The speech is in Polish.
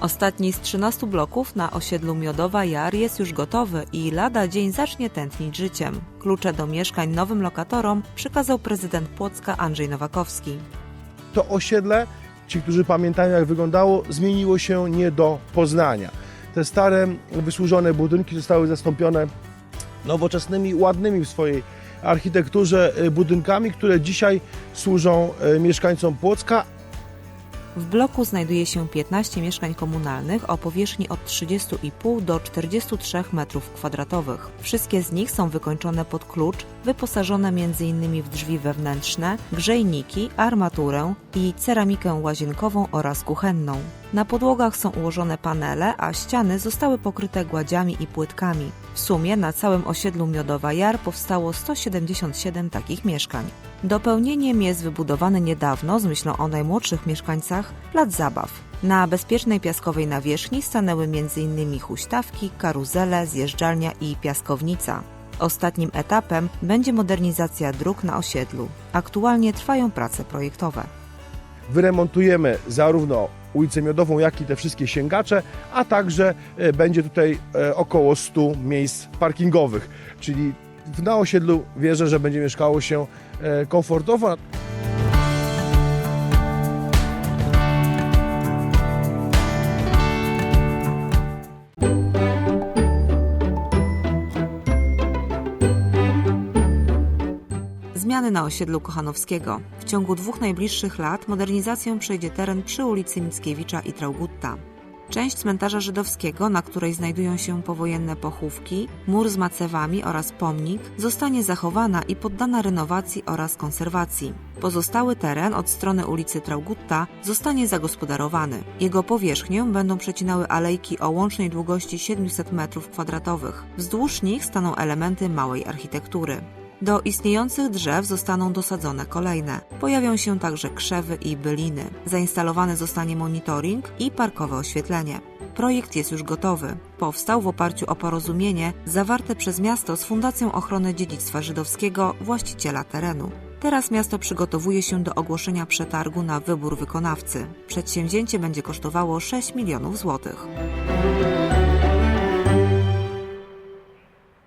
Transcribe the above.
Ostatni z 13 bloków na osiedlu Miodowa Jar jest już gotowy i lada dzień zacznie tętnić życiem. Klucze do mieszkań nowym lokatorom przekazał prezydent Płocka Andrzej Nowakowski. to osiedle, ci, którzy pamiętają jak wyglądało, zmieniło się nie do poznania. Te stare, wysłużone budynki zostały zastąpione nowoczesnymi, ładnymi w swojej architekturze y, budynkami, które dzisiaj służą y, mieszkańcom Płocka, W bloku znajduje się 15 mieszkań komunalnych o powierzchni od 30,5 do 43 m2. Wszystkie z nich są wykończone pod klucz, wyposażone m.in. w drzwi wewnętrzne, grzejniki, armaturę i ceramikę łazienkową oraz kuchenną. Na podłogach są ułożone panele, a ściany zostały pokryte gładziami i płytkami. W sumie na całym osiedlu Miodowa Jar powstało 177 takich mieszkań. Dopełnieniem jest wybudowany niedawno, z myślą o najmłodszych mieszkańcach, plac zabaw. Na bezpiecznej piaskowej nawierzchni stanęły m.in. huśtawki, karuzele, zjeżdżalnia i piaskownica. Ostatnim etapem będzie modernizacja dróg na osiedlu. Aktualnie trwają prace projektowe. wyremontujemy zarówno ulicę Miodową, jak i te wszystkie sięgacze, a także e, będzie tutaj e, około 100 miejsc parkingowych, czyli na osiedlu wierzę, że będzie mieszkało się e, komfortowo. Zmiany na osiedlu Kochanowskiego. W ciągu dwóch najbliższych lat modernizacją przejdzie teren przy ulicy Mickiewicza i Traugutta. Część cmentarza żydowskiego, na której znajdują się powojenne pochówki, mur z macewami oraz pomnik, zostanie zachowana i poddana renowacji oraz konserwacji. Pozostały teren od strony ulicy Traugutta zostanie zagospodarowany. Jego powierzchnię będą przecinały alejki o łącznej długości 700 m2. Wzdłuż nich staną elementy małej architektury. Do istniejących drzew zostaną dosadzone kolejne. Pojawią się także krzewy i byliny. Zainstalowany zostanie monitoring i parkowe oświetlenie. Projekt jest już gotowy. Powstał w oparciu o porozumienie zawarte przez miasto z Fundacją Ochrony Dziedzictwa Żydowskiego, właściciela terenu. Teraz miasto przygotowuje się do ogłoszenia przetargu na wybór wykonawcy. Przedsięwzięcie będzie kosztowało 6 milionów złotych.